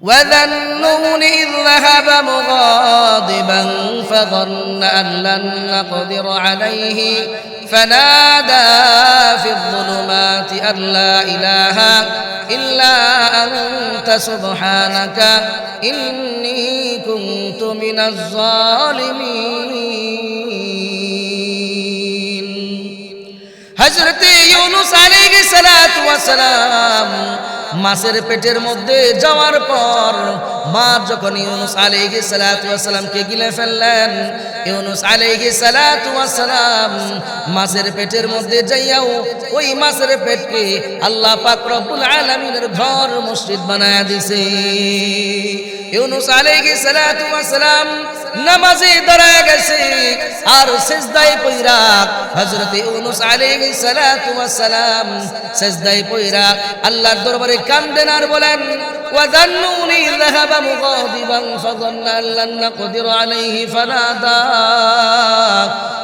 وذا النون إذ ذهب مغاضبا فظن أن لن نقدر عليه فنادى في الظلمات أن لا إله إلا أنت سبحانك إني كنت من الظالمين. حضرت يونس عليه الصلاة والسلام মাছের পেটের মধ্যে যাওয়ার পর মা যখন ইউনুস আলাইহিস সালাতু ওয়াস গিলে ফেললেন, ইউনুস আলাইহিস সালাতু ওয়াস সালাম মাছের পেটের মধ্যে যাইয়াও ওই মাছের পেটকে আল্লাহ পাক আলামিনের ঘর মসজিদ বানায়া দিছে। ইউনুস আলাইহিস সালাতু ওয়াস সালাম নামাজে দাঁড়ায় গেছে আর সেজদায় পইরা হযরত ইউনুস আলাইহিস সালাতু ওয়াস সালাম সেজদায় পইরা আল্লাহর দরবারে কান্দেন আর বলেন وذنوني ذهب مغاضبا فظن أن لن نقدر عليه فنادى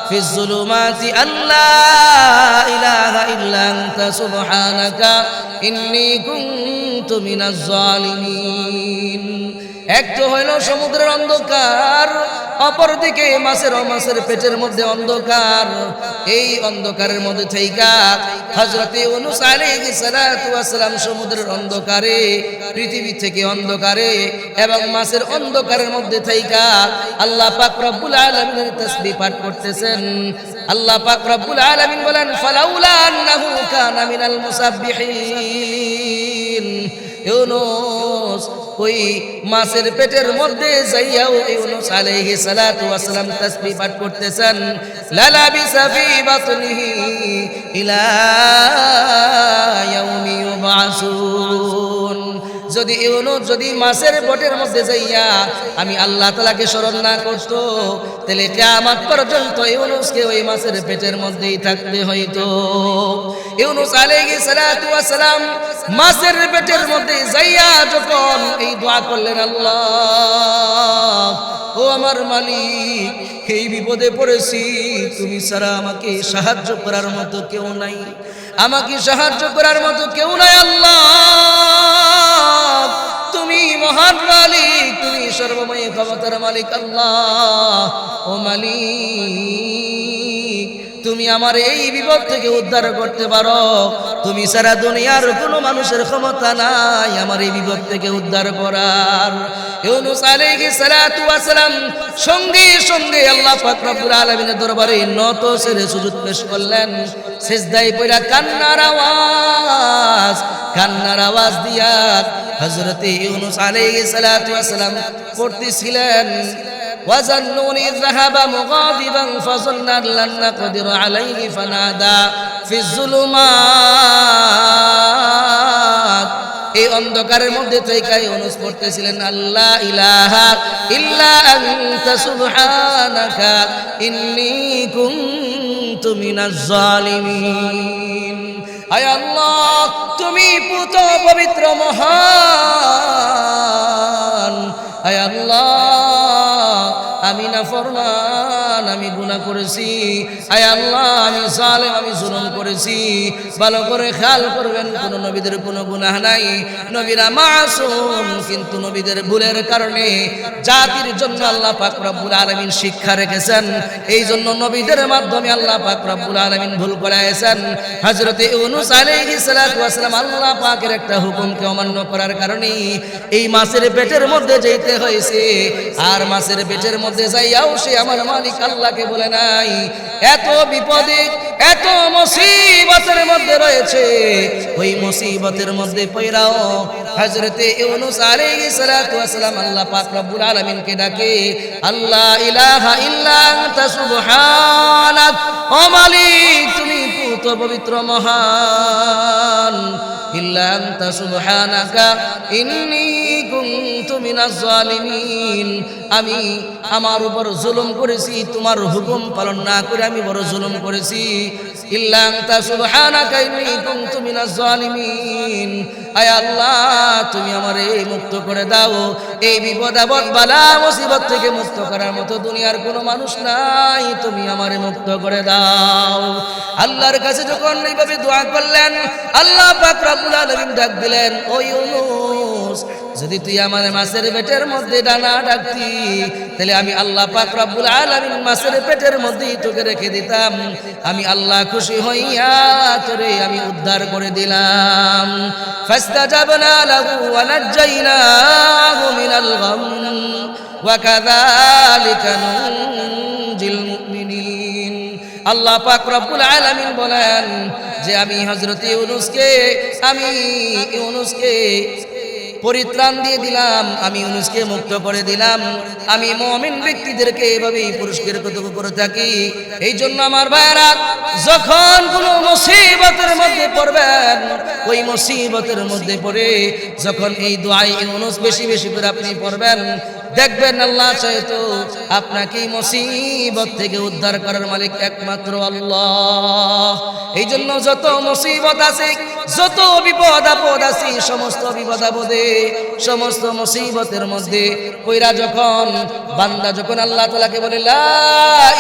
في الظلمات أن لا إله إلا أنت سبحانك إني كنت من الظالمين একটু হইল সমুদ্রের অন্ধকার, অপরদিকে মাছের ও মাছের পেটের মধ্যে অন্ধকার। এই অন্ধকারের মধ্যে থেইকা হজরতে আলাইহিস সালাম সমুদ্রের অন্ধকারে, পৃথিবী থেকে অন্ধকারে এবং মাছের অন্ধকারের মধ্যে থেইকা আল্লাহ পাক রব্বুল আলামিনের তাসবিহ পাঠ করতেছেন। আল্লাহ পাক রব্বুল আলামিন বলেন, ফালাউলা আন্নাহু ইউনুস ওই মাছের পেটের মধ্যে যাইয়াও ইউনুস আলাইহি সালাতু ওয়াসালাম তাসবিহ পাঠ করতেছেন, লালা বিসাফি বাতনিহি ইলা ইয়াউমি ইউবাসুন। যদি ইউনুস যদি মাছের পেটের মধ্যে যাইয়া আমি আল্লাহ তালাকে স্মরণ না করত, তাহলে কিয়ামত পর্যন্ত ইউনুসকে ওই মাছের পেটের মধ্যেই থাকতে হইতো। ইউনুস সালাতু ওয়াসালাম মাছের পেটের মধ্যে যাইয়া যখন এই দোয়া করলেন, আল্লাহ, ও আমার মালিক, এই বিপদে পড়েছি। তুমি ছাড়া আমাকে সাহায্য করার মতো কেউ নাই। আমাকে সাহায্য করার মতো কেউ নাই, আল্লাহ। ক্ষমতার মালিক আল্লাহ ও মালিক। তুমি আমার এই বিপদ থেকে উদ্ধার করতে পারো। তুমি সারা দুনিয়ার কোনো মানুষের ক্ষমতা নাই আমার এই বিপদ থেকে উদ্ধার করার। ইউনুস আলাইহিস সালাতু সালাম সঙ্গে সঙ্গে আল্লাহ পাক রব্বুল আলামিনের দরবারে নত সেরে সুজুদ পেশ করলেন। সিজদায় পড়া কান্নার আওয়াজ কান্নার আওয়াজ দিয়া হযরতে ইউনুস আলাইহিস সালাতু ওয়াস সালাম পড়তেছিলেন। وظنون إذ ذهب مغاضبا فظن أن لن نقدر عليه فنادى في الظلمات এই অন্ধকারের মধ্যে থেকে ইউনুস পড়তেছিলেন আল্লাহ ইলাহা ইল্লা আনতা সুবহানাকা ইন্নী কুনতু মিনাজ জালিমিন আয় আল্লাহ তুমি পুত পবিত্র মহান আয় আল্লাহ আমি না ফরমান আমি গুণা করেছি। আয় আল্লাহ আমি জালেম আমি জুলুম করেছি। ভালো করে খেয়াল করবেন, কোন নবীদের কোনো গুনাহ নাই। নবীরা মাসুম, কিন্তু নবীদের ভুলের কারণে জাতির জন্য আল্লাহ পাক রব্বুল আলামিন শিক্ষা রেখেছেন। এই জন্য নবীদের মাধ্যমে আল্লাহ পাক রব্বুল আলামিন ভুল করাইছেন হযরতে ইউনুস আলাইহিস সালাতু ওয়াসালাম আল্লাহ পাকের একটা হুকুমকে অমান্য করার কারণে এই মাছের পেটের মধ্যে যেতে হয়েছে। আর মাছের পেটের মধ্যে যাইয়াও সে আমার মালিক আল্লাহকে বলে নাই, এত বিপদে, এত মুসিবতের মধ্যে রয়েছে। ওই মুসিবতের মধ্যে পয়রাও হযরতে ইউনুস আলাইহিস সালাতু ওয়াসালাম আল্লাহ পাক রব্বুল আলামিনকে ডাকে আল্লাহ ইলাহা ইল্লা আনতা সুবহানাক, ও মালিক, তুমি পুত পবিত্র মহান। ইল্লা আনতা সুবহানাকা, ইন্নী কুনতু মিনাজ জালিমিন। আমি আমার উপর জুলুম করেছি, তোমার হুকুম পালন না করে আমি বড় জুলুম করেছি। আয় আল্লাহ, তুমি মুক্ত করে দাও। এই বিপদ, আপদ, বালা, মুসিবত থেকে মুক্ত করার মতো দুনিয়ার কোনো মানুষ নাই, তুমি আমারে মুক্ত করে দাও। আল্লাহর কাছে যখন এইভাবে দোয়া করলেন, আল্লাহ পাক রব্বুল আলামিন ডাক দিলেন ও ইউনুস, যদি তুই আমার মাছের পেটের মধ্যে ডানা ডাকতি, তাহলে আমি আল্লাহ পাক রব্বুল আলামিন মাছের পেটের মধ্যেই তোকে রেখে দিতাম। আমি আল্লাহ খুশি হইয়া তোরে আমি উদ্ধার করে দিলাম। ফাস্তাজাবনা লাহু ওয়া নাজ্জাইনাহু মিনাল গাম, ওয়া নুনজিল মুমিনিন আল্লাহ পাক রব্বুল আলামিন বলেন যে আমি হযরত ইউনূসকে, আমি ইউনূসকে পরিত্রাণ দিয়ে দিলাম, আমি ইউনুসকে মুক্ত করে দিলাম। আমি মমিন ব্যক্তিদেরকে এভাবেই পুরস্কৃত করে থাকি। এই জন্য আমার ভাইরা যখন কোনো মুসিবতের মধ্যে পড়বেন, ওই মুসিবতের মধ্যে পড়ে যখন এই দোয়াই ইউনুস বেশি বেশি করে আপনি পড়বেন দেখবেন আল্লাহ চাইতো আপনাকে মুসিবত থেকে উদ্ধার করার মালিক একমাত্র আল্লাহ। এই জন্য যত মুসিবত আছে, যত বিপদ আপদ আছে, সমস্ত বিপদ আপদে, সমস্ত মুসিবতের মধ্যে কইরা যখন, বান্দা যখন আল্লাহ তালাকে বলে, লা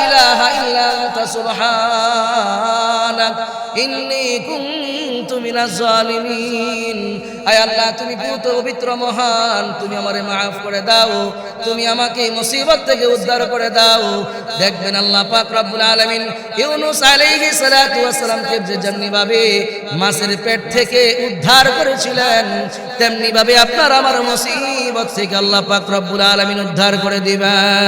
ইলাহা ইল্লা আনতা, সুবহানাক, ইন্নী কুনতু মিনাজ জালিমিন। আয় আল্লাহ, তুমি পুত পবিত্র মহান, তুমি আমারে মাফ করে দাও। তুমি আমাকে মুসিবত থেকে উদ্ধার করে দাও। দেখবেন আল্লাহ পাক রব্বুল আলামিন ইউনুস আলাইহিস সালাতু ওয়াস সালামকে যে যেমনি ভাবে মাছের পেট থেকে উদ্ধার করেছিলেন, তেমনি ভাবে আপনার আমার মুসিবত থেকে আল্লাহ পাক রব্বুল আলামিন উদ্ধার করে দিবেন।